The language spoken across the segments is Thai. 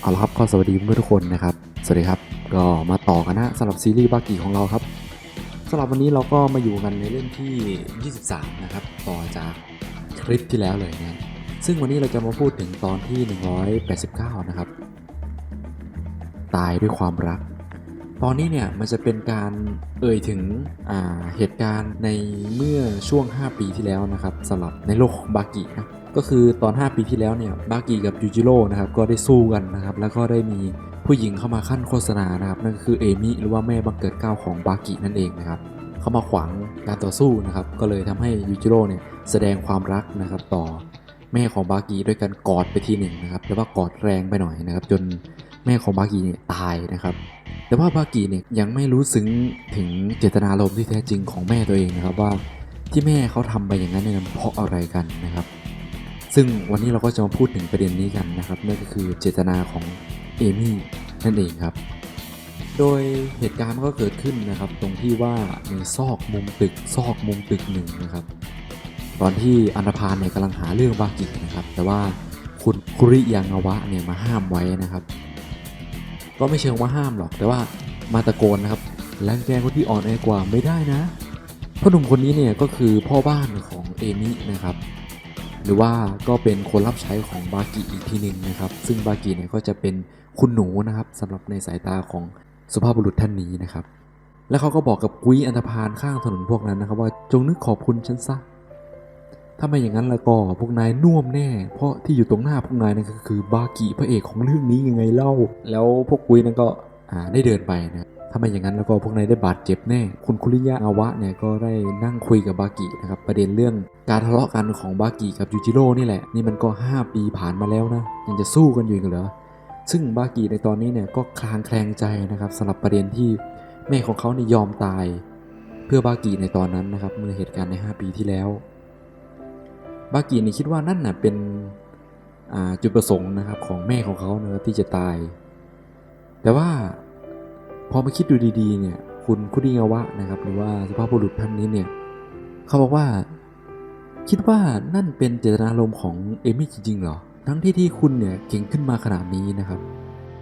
เอาละครับก็สวัสดีเพื่อนทุกคนนะครับ สวัสดีครับ ก็มาต่อกันนะสำหรับซีรีส์บากิของเราครับสำหรับวันนี้เราก็มาอยู่กันในเล่มที่ 23 นะครับ ต่อจากคลิปที่แล้วเลยนะซึ่งวันนี้เราจะมาพูดถึงตอนที่ 189 นะครับ ตายด้วยความรัก ตอนนี้เนี่ยมันจะเป็นการเอ่ยถึงเหตุการณ์ในเมื่อช่วง 5 ปีที่แล้วนะครับสำหรับในโลกของบากินะ ก็คือตอน 5 ปีที่แล้วเนี่ยบากิกับยูจิโร่นะครับก็ได้สู้กันนะครับแล้วก็ได้มีผู้หญิงเข้ามาขั้นโฆษณานะครับนั่นก็คือเอมิหรือว่าแม่บังเกิดเก้าของบากินั่นเองนะครับเข้ามาขวางการต่อสู้นะครับก็เลยทำให้ยูจิโร่เนี่ยแสดงความรักนะครับต่อแม่ของบากิด้วยการกอดไปทีหนึ่งนะครับแต่ว่ากอดแรงไปหน่อยนะครับจนแม่ของบากิเนี่ยตายนะครับแต่ว่าบากิเนี่ยยังไม่รู้ซึ้งถึงเจตนารมณ์ที่แท้จริงของแม่ตัวเองนะครับว่าที่แม่เขาทำไปอย่างนั้นเนี่ยเพราะอะไรกันนะครับ ซึ่งวันนี้เราก็จะมาพูดถึงประเด็นนี้กันนะครับนั่นก็คือเจตนาของเอมี่นั่นเองครับ โดยเหตุการณ์ก็เกิดขึ้นนะครับ ตรงที่ว่าในซอกมุมตึกซอกมุมตึกหนึ่งนะครับ ตอนที่อันธพาลเนี่ยกำลังหาเรื่องบากินะครับ แต่ว่าคุณคุริยางาวะเนี่ยมาห้ามไว้นะครับ ก็ไม่เชิงว่าห้ามหรอกแต่ว่ามาตะโกนนะครับรังแกคนที่อ่อนแอกว่าไม่ได้นะพ่อหนุ่มคนนี้เนี่ยก็คือพ่อบ้านของเอมินะครับ หรือว่าก็เป็นคนรับใช้ของบากิอีกทีหนึ่งนะครับ ซึ่งบากิเนี่ยก็จะเป็นคุณหนูนะครับสำหรับในสายตาของสุภาพบุรุษท่านนี้นะครับ แล้วเขาก็บอกกับกุ้ยอันธพาลข้างถนนพวกนั้นนะครับ ว่าจงนึกขอบคุณฉันซะถ้าไม่อย่างนั้นแล้วก็พวกนายน่วมแน่ เพราะที่อยู่ตรงหน้าพวกนายนั่นก็คือบากิพระเอกของเรื่องนี้ยังไงเล่า แล้วพวกกุ้ยนั่นก็ ได้เดินไปนะถ้าไม่อย่างนั้นแล้วก็พวกนายได้บาดเจ็บแน่ คุณคุริยะอาวะเนี่ยก็ได้นั่งคุยกับบากินะครับ ประเด็นเรื่องการทะเลาะกันของบากิกับยูจิโร่นี่แหละ นี่มันก็ 5 ปีผ่านมาแล้วนะ ยังจะสู้กันอยู่เหรอ ซึ่งบากิในตอนนี้เนี่ยก็คลางแคลงใจนะครับสำหรับประเด็นที่แม่ของเขาเนี่ยยอมตาย เพื่อบากิในตอนนั้นนะครับเมื่อเหตุการณ์ใน 5 ปีที่แล้ว บากินี่คิดว่านั่นน่ะเป็นจุดประสงค์นะครับของแม่ของเขานะที่จะตาย แต่ว่า พอมาคิดดูดีๆเนี่ยคุณคุริงาวะนะครับ หรือว่าสุภาพบุรุษท่านนี้เนี่ยเขาบอกว่า คิดว่านั่นเป็นเจตนารมณ์ของเอมี่จริงๆเหรอ ทั้งที่ที่คุณเนี่ยเก่งขึ้นมาขนาดนี้นะครับ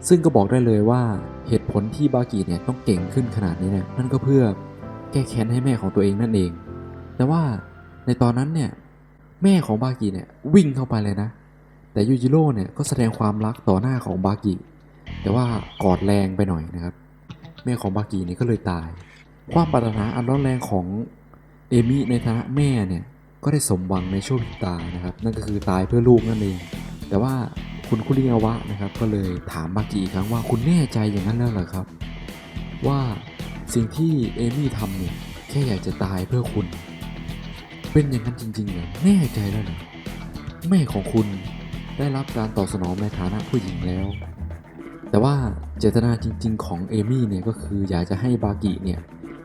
ซึ่งก็บอกได้เลยว่าเหตุผลที่บากิเนี่ยต้องเก่งขึ้นขนาดนี้เนี่ยนั่นก็เพื่อแก้แค้นให้แม่ของตัวเองนั่นเอง แต่ว่าในตอนนั้นเนี่ยแม่ของบากิเนี่ยวิ่งเข้าไปเลยนะ แต่ยูจิโร่เนี่ยก็แสดงความรักต่อหน้าของบากิแต่ว่ากอดแรงไปหน่อยนะครับ แม่ของบากิเนี่ยก็เลยตาย ความปรารถนาอันร้อนแรงของเอมิในฐานะแม่เนี่ยก็ได้สมหวังในช่วงตานะครับ นั่นก็คือตายเพื่อลูกนั่นเอง แต่ว่าคุณคุริยาวะนะครับ ก็เลยถามบากิอีกครั้งว่าคุณแน่ใจอย่างนั้นแล้วเหรอครับ ว่าสิ่งที่เอมี่ทำเนี่ยแค่อยากจะตายเพื่อคุณ เป็นอย่างนั้นจริงๆเหรอแน่ใจแล้วเหรอแม่ของคุณได้รับการตอบสนองในฐานะผู้หญิงแล้ว แต่ว่า เจตนาจริง ๆ ของเอมี่เนี่ยก็คืออยากจะให้บากิเนี่ย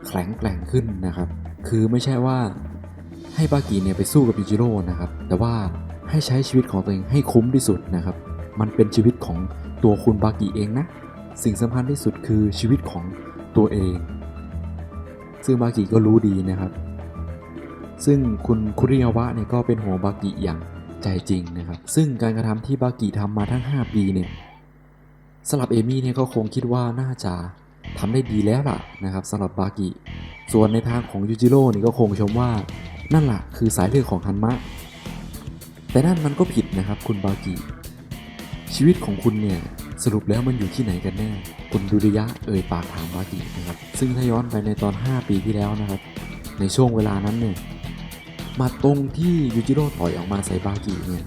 แข็งแกร่งขึ้นนะครับ คือไม่ใช่ว่าให้บากิเนี่ยไปสู้กับยูจิโร่นะครับ แต่ว่าให้ใช้ชีวิตของตัวเองให้คุ้มที่สุดนะครับ มันเป็นชีวิตของตัวคุณบากิเองนะ สิ่งสำคัญที่สุดคือชีวิตของตัวเอง ซึ่งบากิก็รู้ดีนะครับ ซึ่งคุณคุริยาวะเนี่ยก็เป็นห่วงบากิอย่างใจจริงนะครับ ซึ่งการกระทำที่บากิทำมาทั้ง 5 ปีเนี่ย สำหรับเอมี่เนี่ยก็คงคิดว่าน่าจะทำได้ดีแล้วล่ะนะครับสำหรับบากิ ส่วนในทางของยูจิโร่นี่ก็คงชมว่านั่นล่ะคือสายเลือดของฮันมะ แต่นั่นมันก็ผิดนะครับคุณบากิ ชีวิตของคุณเนี่ยสรุปแล้วมันอยู่ที่ไหนกันแน่ คุณดุริยะเอ่ยปากถามบากินะครับ ซึ่งถ้าย้อนไปในตอน 5 ปีที่แล้วนะครับ ในช่วงเวลานั้นเนี่ยมาตรงที่ยูจิโร่ถอยออกมาใส่บากิเนี่ย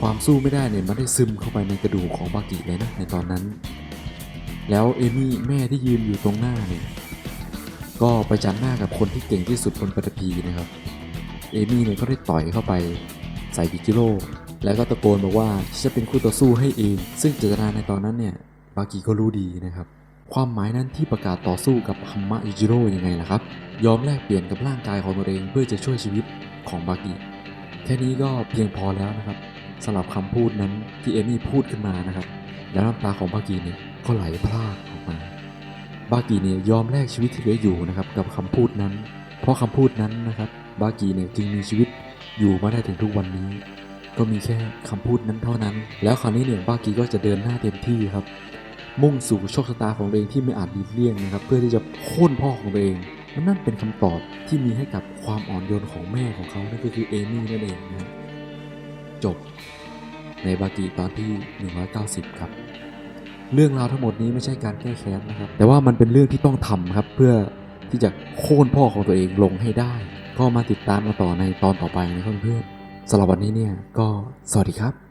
ความสู้ไม่ได้เนี่ยมันได้ซึมเข้าไปในกระดูกของบากิเลยนะในตอนนั้น แล้วเอมี่แม่ที่ยืนอยู่ตรงหน้าเนี่ยก็ไปจันหน้ากับคนที่เก่งที่สุดบนปฐพีนะครับ เอมี่เนี่ยก็ได้ต่อยเข้าไปใส่ยูจิโร่แล้วก็ตะโกนบอกว่าจะเป็นคู่ต่อสู้ให้เอง ซึ่งเจตนาในตอนนั้นเนี่ยบากิก็รู้ดีนะครับ ความหมายนั้นที่ประกาศต่อสู้กับฮัมมะยูจิโร่ยังไงล่ะครับ ยอมแลกเปลี่ยนกับร่างกายของตัวเองเพื่อจะช่วยชีวิตของบากิแค่นี้ก็เพียงพอแล้วนะครับ สำหรับคำพูดนั้นที่เอมี่พูดขึ้นมานะครับ แล้วน้ำตาของบากิเนี่ยก็ไหลพรากออกมา บากิเนี่ยยอมแลกชีวิตที่เหลืออยู่นะครับกับคำพูดนั้น เพราะคำพูดนั้นนะครับ บากิเนี่ยจึงมีชีวิตอยู่มาได้ถึงทุกวันนี้ ก็มีแค่คำพูดนั้นเท่านั้น แล้วคราวนี้เนี่ยบากีก็จะเดินหน้าเต็มที่ครับ มุ่งสู่โชคชะตาของตัวเองที่ไม่อาจหลีกเลี่ยงนะครับ เพื่อที่จะโค่นพ่อของตัวเองนั่นเป็นคำตอบที่มีให้กับความอ่อนโยนของแม่ของเขานั่นก็คือเอมี่นั่นเองนะฮะ จบ ในบากีตอนที่ 190 ครับ เรื่องราวทั้งหมดนี้ไม่ใช่การแก้แค้นนะครับ แต่ว่ามันเป็นเรื่องที่ต้องทำครับ เพื่อที่จะโค่นพ่อของตัวเองลงให้ได้ ก็มาติดตามกันต่อในตอนต่อไปนะครับเพื่อนๆสำหรับวันนี้เนี่ยก็สวัสดีครับ